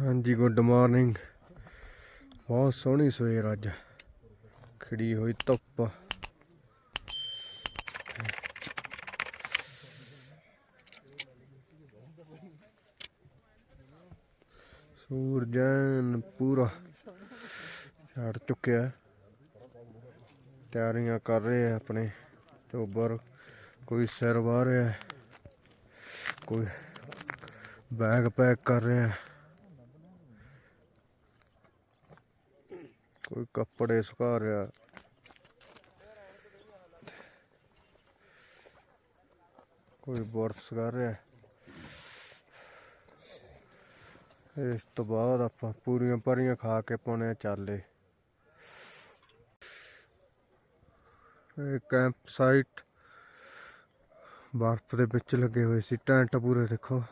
ਹਾਂਜੀ good morning ਬਹੁਤ ਸੋਹਣੀ ਸਵੇਰ ਅੱਜ। ਖਿੜੀ ਹੋਈ ਧੁੱਪ। ਸੂਰਜਨ ਪੂਰਾ ਛੜ ਚੁੱਕਿਆ। ਤਿਆਰੀਆਂ ਕਰ ਰਹੇ ਆ ਆਪਣੇ। ਚੋਬਰ ਕੋਈ ਸਿਰ ਵਾਹ ਰਿਹਾ। ਕੋਈ ਬੈਗ ਪੈਕ ਕਰ ਰਿਹਾ। ਹੈ। ਕੋਈ ਕੱਪੜੇ ਸੁਕਾ ਰਿਹਾ ਕੋਈ ਬਰਫ ਕਰ ਰਿਹਾ ਇਸ ਤੋਂ ਬਾਅਦ ਆਪਾਂ ਪੂਰੀਆਂ ਪਰੀਆਂ ਖਾ ਕੇ ਪਾਉਣੇ ਆ ਚਾਲੇ ਇਹ ਕੈਂਪ ਸਾਈਟ ਬਰਫ ਦੇ ਵਿੱਚ ਲੱਗੇ ਹੋਏ ਸੀ ਟੈਂਟ ਪੂਰੇ ਦੇਖੋ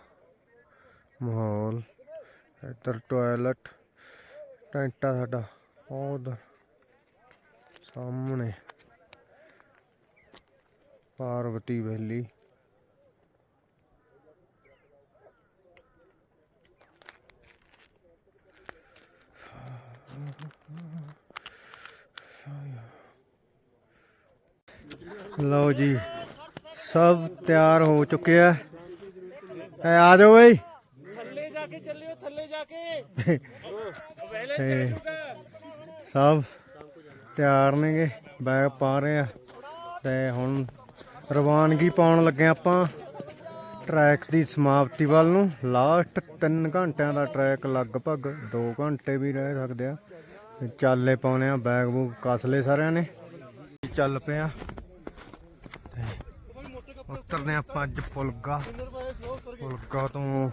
ਮਾਹੌਲ ਇੱਧਰ ਟਾਇਲਟ ਟੈਂਟ ਆ ਸਾਡਾ ਉਹ ਉਧਰ ਸਾਹਮਣੇ ਪਾਰਵਤੀ ਵੈਲੀ ਲਓ ਜੀ ਸਭ ਤਿਆਰ ਹੋ ਚੁੱਕੇ ਆ ਐ ਆ ਜਾਓ ਬਈ ਥੱਲੇ ਜਾ ਕੇ ਚੱਲਿਓ ਥੱਲੇ ਜਾ ਕੇ ਤੇ ਸਭ ਤਿਆਰ ਨੇਗੇ ਬੈਗ ਪਾ ਰਹੇ ਆ। ਤੇ ਹੁਣ ਰਵਾਨਗੀ ਪਾਉਣ ਲੱਗੇ ਆਪਾਂ ਟਰੈਕ ਦੀ ਸਮਾਪਤੀ ਵੱਲ ਨੂੰ। ਲਾਸਟ 3 ਘੰਟਿਆਂ ਦਾ ਟਰੈਕ ਲਗਭਗ 2 ਘੰਟੇ ਵੀ ਰਹਿ ਸਕਦੇ ਆ। ਤੇ ਚਾਲੇ ਪਾਉਣੇ ਆ ਬੈਗ ਬੂਗ ਕੱਸ ਲਏ ਸਾਰਿਆਂ ਨੇ। ਚੱਲ ਪਿਆ ਆ। ਤੇ ਉਤਰਨੇ ਆਪਾਂ ਅੱਜ ਪੁਲਗਾ। ਪੁਲਗਾ ਤੋਂ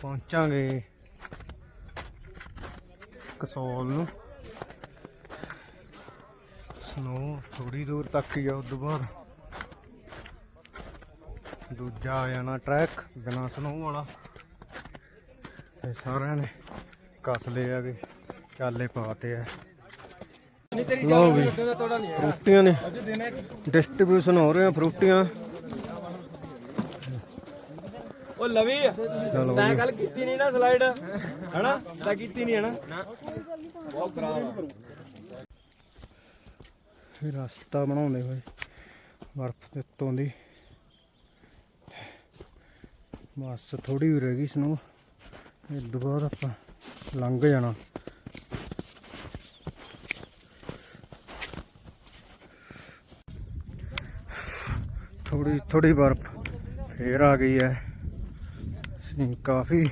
ਪਹੁੰਚਾਂਗੇ ਕਸੋਲ ਨੂੰ। ਸਨੋ ਥੋੜੀ ਦੂਰ ਤੱਕ ਹੀ ਆ ਉਸ ਤੋਂ ਬਾਅਦ ਦੂਜਾ ਆ ਜਾਣਾ ਟਰੈਕ ਬਿਨਾ ਸਨੋ ਵਾਲਾ। ਤੇ ਸਾਰਿਆਂ ਨੇ ਕੱਸ ਲਏ ਆਗੇ ਚਾਲੇ ਪਾਤੇ ਆ। ਲਓ ਵੀ ਫਰੂਟੀਆਂ ਨੇ। ਡਿਸਟ੍ਰੀਬਿਊਸ਼ਨ ਹੋ ਰਿਹਾ ਫਰੂਟੀਆਂ। ਉਹ ਲਵੀ ਚਲੋ ਤੈਂ ਗੱਲ ਕੀਤੀ ਨਹੀਂ ਨਾ ਸਲਾਈਡ ਹਨਾ? ਤੈਂ ਕੀਤੀ ਨਹੀਂ ਹਨਾ? ਬਹੁਤ ਖਰਾਬ ਫਿਰ ਰਸਤਾ ਬਣਾਉਂਦੇ ਹੋਏ, ਬਰਫ਼ ਦੇ ਉੱਤੋਂ ਦੀ। ਬਸ ਥੋੜੀ ਵੀ ਰਹਿ ਗਈ ਸਨੋ ਇਹ ਤੋਂ ਬਾਅਦ ਆਪਾਂ ਲੰਘ ਜਾਣਾ। ਥੋੜੀ ਥੋੜੀ ਬਰਫ਼ ਫੇਰ ਆ ਗਈ ਹੈ। ਅਸੀਂ ਕਾਫੀ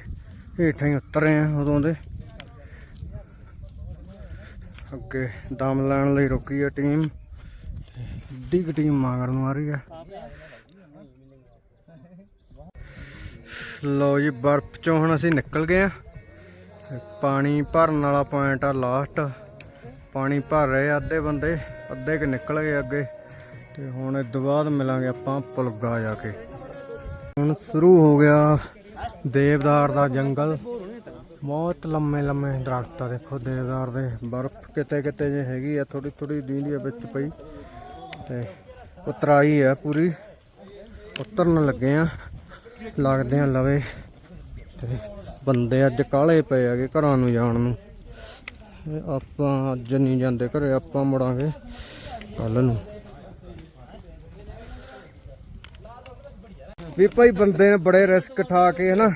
ਹੇਠਾਂ ਹੀ ਉਤਰੇ ਆ ਉਦੋਂ ਦੇ। ਅੱਗੇ ਦਮ ਲੈਣ ਲਈ ਰੁਕੀ ਹੈ ਟੀਮ। ਅੱਧੀ ਕੁ ਟੀਮ ਮਗਰ ਨੂੰ ਆ ਰਹੀ ਹੈ। ਲੋ ਜੀ, ਬਰਫ਼ ਚੋਂ ਹੁਣ ਅਸੀਂ ਨਿਕਲ ਗਏ ਆ ਪਾਣੀ ਭਰਨ ਵਾਲਾ ਪੁਆਇੰਟ ਆ ਲਾਸਟ ਪਾਣੀ ਭਰ ਰਹੇ ਅੱਧੇ ਬੰਦੇ, ਅੱਧੇ ਕਿ ਨਿਕਲ ਗਏ ਅੱਗੇ। ਤੇ ਹੁਣ ਇਸ ਤੋਂ ਬਾਅਦ ਮਿਲਾਂਗੇ ਆਪਾਂ ਪੁਲਗਾ ਜਾ ਕੇ। ਹੁਣ ਸ਼ੁਰੂ ਹੋ ਗਿਆ ਦੇਵਦਾਰ ਦਾ ਜੰਗਲ। ਬਹੁਤ ਲੰਮੇ ਲੰਮੇ ਦਰਖਤ ਆ, ਦੇਖੋ ਦੇਵਦਾਰ ਦੇ, ਬਰਫ਼ ਕਿਤੇ ਕਿਤੇ ਜੇ ਹੈਗੀ ਆ ਥੋੜੀ ਥੋੜੀ ਦੀਂਦੀ ਆ ਵਿੱਚ ਪਈ। ਤੇ ਉਤਰਾਈ ਆ ਪੂਰੀ, ਉਤਰਨ ਲੱਗੇ ਆ, ਲੱਗਦੇ ਆ ਲਵੇ। ਤੇ ਬੰਦੇ ਅੱਜ ਕਾਲੇ ਪਏ ਆਗੇ ਘਰਾਂ ਨੂੰ ਜਾਣ ਨੂੰ। ਆਪਾਂ ਅੱਜ ਨਹੀਂ ਜਾਂਦੇ ਘਰੇ, ਆਪਾਂ ਮੁੜਾਂਗੇ ਕੱਲ ਨੂੰ। ਵੀ ਭਾਈ ਬੰਦੇ ਨੇ ਬੜੇ ਰਿਸਕ ਠਾ ਕੇ ਹਨਾ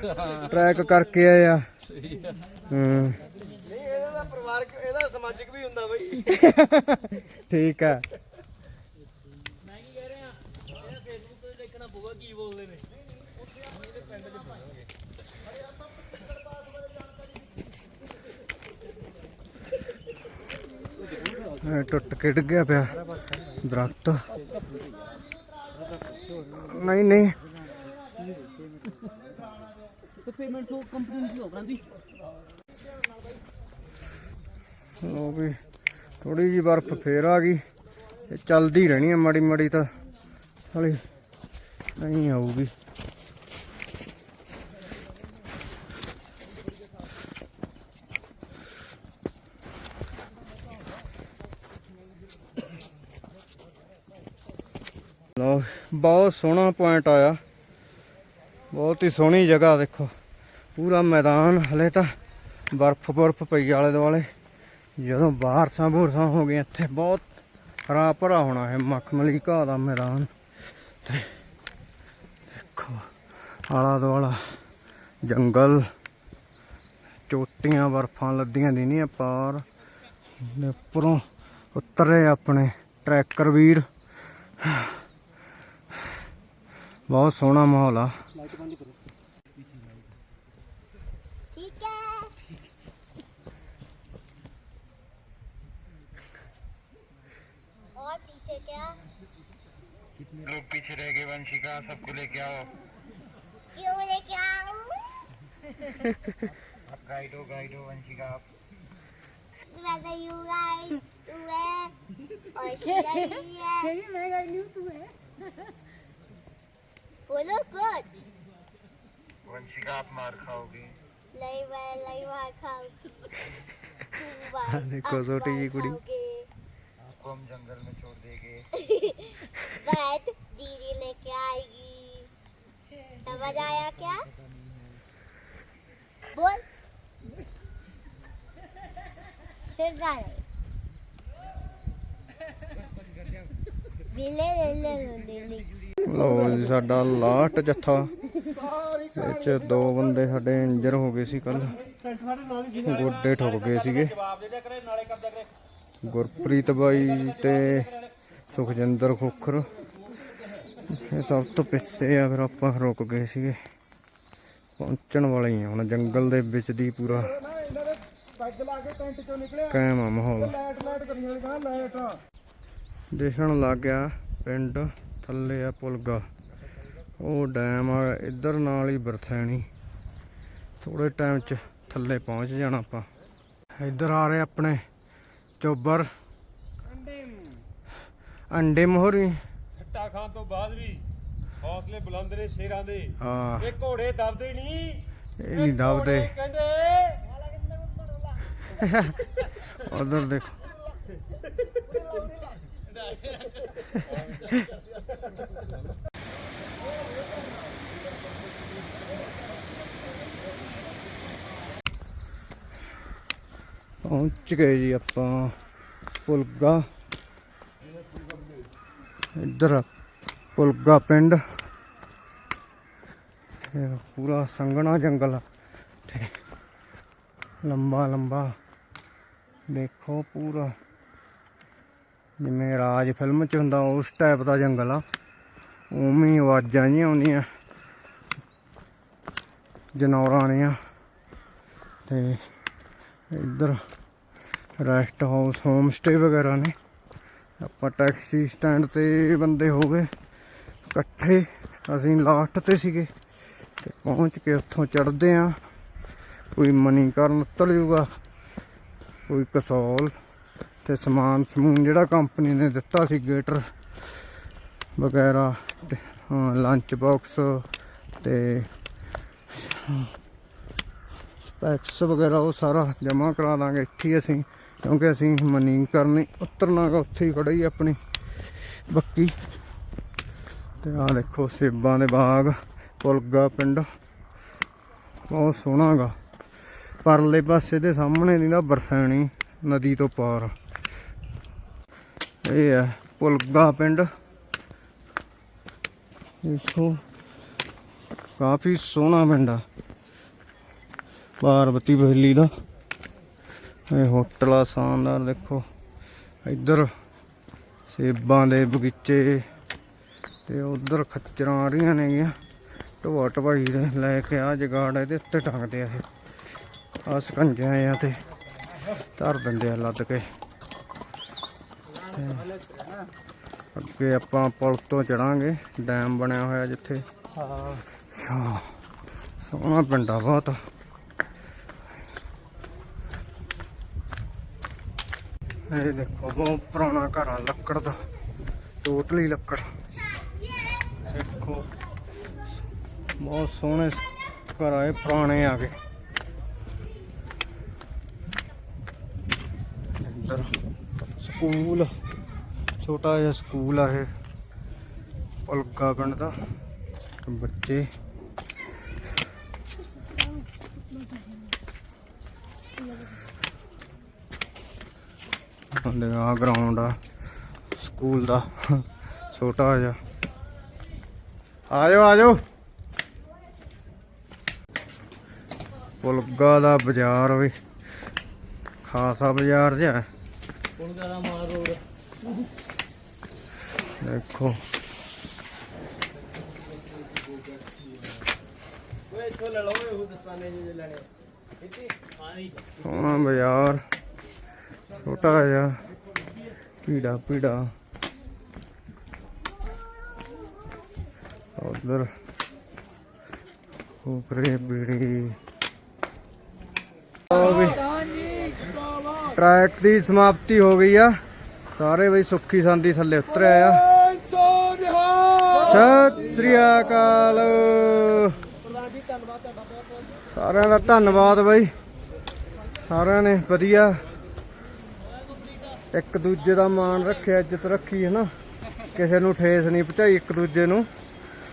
ਟਰੈਕ ਕਰਕੇ ਆਏ ਆ। ਹੂੰ। ਇਹਦਾ ਦਾ ਪਰਿਵਾਰਕ ਇਹਦਾ ਸਮਾਜਿਕ ਵੀ ਹੁੰਦਾ ਬਈ। ਠੀਕ ਆ। ਮੈਂ ਕੀ ਕਹਿ ਰਿਹਾ ਇਹ ਫੇਸਬੁੱਕ ਤੇ ਦੇਖਣਾ ਪਊਗਾ ਕੀ ਬੋਲਦੇ ਨੇ। ਇਹ ਟੁੱਟ ਕੇ ਡਿੱਗਿਆ ਪਿਆ ਦਰਖਤ। ਨਹੀਂ ਨਹੀਂ। ਤੇ ਪੇਮੈਂਟ ਸੋ ਕੰਪਨੀ ਦੀ ਹੋ ਜਾਂਦੀ ਲੋ ਵੀ ਥੋੜੀ ਜੀ ਬਰਫ਼ ਫੇਰ ਆ ਗਈ। ਇਹ ਚੱਲਦੀ ਰਹਿਣੀ ਆ ਮਾੜੀ ਮਾੜੀ ਤਾਂ। ਹਲੇ ਨਹੀਂ ਆਊਗੀ। ਲੋ ਬਹੁਤ ਸੋਹਣਾ ਪੁਆਇੰਟ ਆਇਆ। ਬਹੁਤ ਹੀ ਸੋਹਣੀ ਜਗ੍ਹਾ ਦੇਖੋ। ਪੂਰਾ ਮੈਦਾਨ, ਹਲੇ ਤਾਂ ਬਰਫ਼ ਬਰਫ਼ ਪਈ ਆਲੇ ਦੁਆਲੇ। ਜਦੋਂ ਬਾਰਸਾਂ ਬੂਰਸਾਂ ਹੋ ਗਈਆਂ, ਇੱਥੇ ਬਹੁਤ ਹਰਾ ਭਰਾ ਹੋਣਾ ਹੈ ਮਖਮਲੀ ਘਾਹ ਦਾ ਮੈਦਾਨ। ਤੇ ਦੇਖੋ, ਆਲਾ ਦੁਆਲਾ ਜੰਗਲ, ਚੋਟੀਆਂ ਬਰਫਾਂ ਲੱਦੀਆਂ ਦੀ ਨਹੀਂ ਪਾਰ। ਉੱਪਰੋਂ ਉਤਰੇ ਆਪਣੇ ਟਰੈਕਰ ਵੀਰ। ਬਹੁਤ ਸੋਹਣਾ ਮਾਹੌਲ ਆ। लोग पीछे रह गए वंशिका सबको लेके आओ क्यों लेके आऊं आप गाइड हो गाइड हो वंशिका आप Whether you like to wear or should I wear? बोलो कुछ वंशिका आप मार खाओगी नहीं मैं नहीं मार खाऊंगी तुम मार- देखो आप छोटी मार जी कुड़ी। खाओगे। आपको हम जंगल में छोड़ देंगे बैठ दीदी लेके आएगी समझ आया क्या बोल सिर डाले बिले ले ले ले ले ਲਓ ਜੀ ਸਾਡਾ ਲਾਸਟ ਜੱਥਾ ਇਹ ਚ ਦੋ ਬੰਦੇ ਸਾਡੇ ਇੰਜਰ ਹੋ ਗਏ ਸੀ ਕੱਲ ਗੋਡੇ ਠੁੱਕ ਗਏ ਸੀਗੇ ਗੁਰਪ੍ਰੀਤ ਬਾਈ ਤੇ ਸੁਖਜਿੰਦਰ ਖੋਖਰ। ਇਹ ਸਭ ਤੋਂ ਪਿੱਛੇ ਆ, ਫਿਰ ਆਪਾਂ ਰੁਕ ਗਏ ਸੀਗੇ। ਪਹੁੰਚਣ ਵਾਲੇ ਹੀ ਹੁਣ, ਜੰਗਲ ਦੇ ਵਿੱਚ ਦੀ ਪੂਰਾ ਕਾਇਮ ਆ ਮਾਹੌਲ। ਦੇਖਣ ਲੱਗ ਗਿਆ ਪਿੰਡ ਥੱਲੇ ਆ ਪੁਲਗਾ। ਉਹ ਡੈਮ ਆ, ਇੱਧਰ ਨਾਲ ਹੀ ਬਰਥੈਣੀ। ਥੋੜੇ ਟਾਈਮ ਚ ਥੱਲੇ ਪਹੁੰਚ ਜਾਣਾ ਆਪਾਂ। ਇੱਧਰ ਆ ਰਹੇ ਆਪਣੇ ਚੋਬਰ। ਅੰਡੇ ਮੋਹਰੀ। ਸੱਟਾ ਖਾਣ ਤੋਂ ਬਾਅਦ ਵੀ ਹੌਸਲੇ ਬੁਲੰਦ ਨੇ ਸ਼ੇਰਾਂ ਦੇ। ਆ ਇਹ ਘੋੜੇ ਦਬਦੇ ਨਹੀਂ। ਇਹ ਨਹੀਂ ਦਬਦੇ। ਕਹਿੰਦੇ ਉਧਰ ਦੇਖੋ। ਪਹੁੰਚ ਗਏ ਜੀ ਆਪਾਂ ਪੁਲਗਾ। ਇੱਧਰ ਪੁਲਗਾ ਪਿੰਡ। ਇਹ ਪੂਰਾ ਸੰਘਣਾ ਜੰਗਲ ਆ। ਤੇ ਲੰਬਾ ਲੰਬਾ ਦੇਖੋ ਪੂਰਾ। ਜਿਵੇਂ ਰਾਜ ਫਿਲਮ ਚ ਹੁੰਦਾ ਉਸ ਟਾਈਪ ਦਾ ਜੰਗਲ ਆ। ਉਵੇਂ ਆਵਾਜ਼ਾਂ ਜਿਹੀਆਂ ਆਉਂਦੀਆਂ। ਜਨੌਰਾਂ ਦੀਆਂ ਤੇ ਇੱਧਰ ਰੈਸਟ ਹਾਊਸ, ਹੋਮ ਸਟੇ ਵਗੈਰਾ ਨੇ। ਆਪਾਂ ਟੈਕਸੀ ਸਟੈਂਡ ਤੇ ਬੰਦੇ ਹੋ ਗਏ। ਇਕੱਠੇ ਅਸੀਂ ਲਾਸਟ ਤੇ ਸੀਗੇ ਤੇ ਪਹੁੰਚ ਕੇ ਉੱਥੋਂ ਚੜਦੇ ਆ। ਕੋਈ ਮਨੀਕਰਨ ਉਤਰ ਜੂਗਾ, ਕੋਈ ਕਸੌਲ ਤੇ ਸਮਾਨ ਸਮੂਨ ਜਿਹੜਾ ਕੰਪਨੀ ਨੇ ਦਿੱਤਾ ਸੀ, ਗੇਟਰ ਵਗੈਰਾ ਤੇ ਲੰਚ ਬਾਕਸ ਤੇ ਪੈਕਸ ਵਗੈਰਾ ਉਹ ਸਾਰਾ ਜਮ੍ਹਾਂ ਕਰਾ ਦਾਂਗੇ। ਇੱਥੇ ਹੀ ਅਸੀਂ ਕਿਉਂਕਿ ਅਸੀਂ ਮਨੀ ਕਰਨੀ, ਉਤਰਨਾ ਗਾ, ਉੱਥੇ ਹੀ ਖੜਾ ਹੀ ਆਪਣੀ ਬੱਕੀ। ਤੇ ਆਹ ਦੇਖੋ ਸੇਬਾਂ ਦੇ ਬਾਗ, ਪੁਲਗਾ ਪਿੰਡ। ਬਹੁਤ ਸੋਹਣਾ ਗਾ। ਪਰਲੇ ਪਾਸੇ ਦੇ ਸਾਹਮਣੇ ਦੀ ਨਾ ਬਰਸੈਣੀ ਨਦੀ ਤੋਂ ਪਾਰ। ਇਹ ਹੈ ਪੁਲਗਾ ਪਿੰਡ। ਦੇਖੋ, ਕਾਫੀ ਸੋਹਣਾ ਪਿੰਡ ਆ। ਪਾਰਵਤੀ ਬਹਿਲੀ ਦਾ। ਇਹ ਹੋਟਲ ਆ ਸ਼ਾਨਦਾਰ ਦੇਖੋ। ਇੱਧਰ ਸੇਬਾਂ ਦੇ ਬਗੀਚੇ ਤੇ ਉਧਰ ਖੱਚਰਾਂ ਆ ਰਹੀਆਂ ਨੇਗੀਆਂ। ਢੋਆ ਢਵਾਈ ਦੇ ਲੈ ਕੇ ਆ ਜਗਾੜ ਇਹਦੇ ਉੱਤੇ ਟੰਗਦੇ ਆ ਇਹ। ਆ ਸਕੰਜਿਆਂ ਆ ਤੇ ਧਰ ਦਿੰਦੇ ਆ ਲੱਦ ਕੇ। ਅੱਗੇ ਆਪਾਂ ਪੁਲ ਤੋਂ ਚੜਾਂਗੇ ਡੈਮ ਬਣਿਆ ਹੋਇਆ ਜਿੱਥੇ। ਹਾਂ ਸੋਹਣਾ ਪਿੰਡ ਆ ਬਹੁਤ। ਇਹ ਦੇਖੋ, ਬਹੁਤ ਪੁਰਾਣਾ ਘਰ ਆ, ਲੱਕੜ ਦਾ। ਟੋਟਲੀ ਲੱਕੜ। ਦੇਖੋ, ਬਹੁਤ ਸੋਹਣੇ ਘਰ ਆਏ ਪੁਰਾਣੇ ਆ ਗਏ। ਇੱਧਰ ਸਕੂਲ, ਛੋਟਾ ਜਿਹਾ ਸਕੂਲ ਆ ਇਹ ਪਲਕਾ ਪਿੰਡ ਦਾ। ਬੱਚੇ। ਹਲੇ ਆ ਗਰਾਊਂਡ ਆ ਸਕੂਲ ਦਾ ਛੋਟਾ ਜਿਹਾ। ਆ ਜਾਓ ਆ ਜਾਓ ਪੁਲਗਾ ਦਾ ਬਾਜ਼ਾਰ ਵੀ ਖਾਸਾ ਬਾਜ਼ਾਰ ਜਿਹਾ ਹੈ। ਪੁਲਗਾ ਦਾ ਮਾਲ ਰੋਡ। ਦੇਖੋ। ਓਏ ਇੱਥੋਂ ਲੈ ਲਓ ਉਹ ਦਸਤਾਨੇ ਜਿਹੇ ਲੈਣੇ ਇੱਥੇ ਪਾਣੀ ਸੋਹਣਾ ਬਾਜ਼ਾਰ। ਛੋਟਾ ਜਿਹਾ ਪੀੜਾ ਪੀੜਾ। ਉਧਰ ਉਪਰੇ ਬੀੜੀ। ਟਰੈਕ ਦੀ ਸਮਾਪਤੀ ਹੋ ਗਈ ਆ। ਸਾਰੇ ਬਈ ਸੁੱਖੀ ਸੰਦੀ ਥੱਲੇ ਉਤਰਿਆ ਆ। ਸਤਿ ਸ੍ਰੀ ਅਕਾਲ। ਸਾਰਿਆਂ ਦਾ ਧੰਨਵਾਦ ਬਈ। ਸਾਰਿਆਂ ਨੇ ਵਧੀਆ ਇੱਕ ਦੂਜੇ ਦਾ ਮਾਣ ਰੱਖਿਆ ਇੱਜ਼ਤ ਰੱਖੀ ਹੈ ਨਾ। ਕਿਸੇ ਨੂੰ ਠੇਸ ਨਹੀਂ ਪਹੁੰਚਾਈ ਇੱਕ ਦੂਜੇ ਨੂੰ।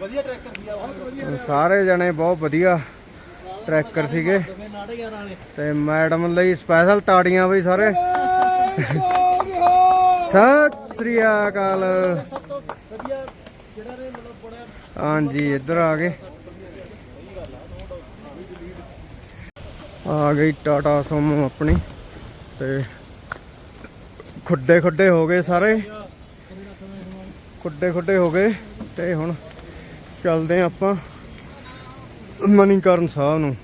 ਵਧੀਆ ਟਰੈਕਟਰ ਆ ਬਹੁਤ ਵਧੀਆ ਸਾਰੇ ਜਣੇ ਬਹੁਤ ਵਧੀਆ ਟਰੈਕਰ ਸੀਗੇ। ਤੇ ਮੈਡਮ ਲਈ ਸਪੈਸ਼ਲ ਤਾੜੀਆਂ ਬਈ ਸਾਰੇ। ਸਤਿ ਸ੍ਰੀ ਅਕਾਲ। ਹਾਂਜੀ ਇੱਧਰ ਆ ਗਏ। ਆ ਗਈ ਟਾਟਾ ਸੁਮੋ ਆਪਣੀ। ਤੇ ਖੁੱਡੇ ਖੁੱਡੇ ਹੋ ਗਏ ਸਾਰੇ। ਖੁੱਡੇ ਖੁੱਡੇ ਹੋ ਗਏ ਤੇ ਹੁਣ ਚੱਲਦੇ ਹਾਂ ਆਪਾਂ ਮਨੀਕਰਨ ਸਾਹਿਬ ਨੂੰ।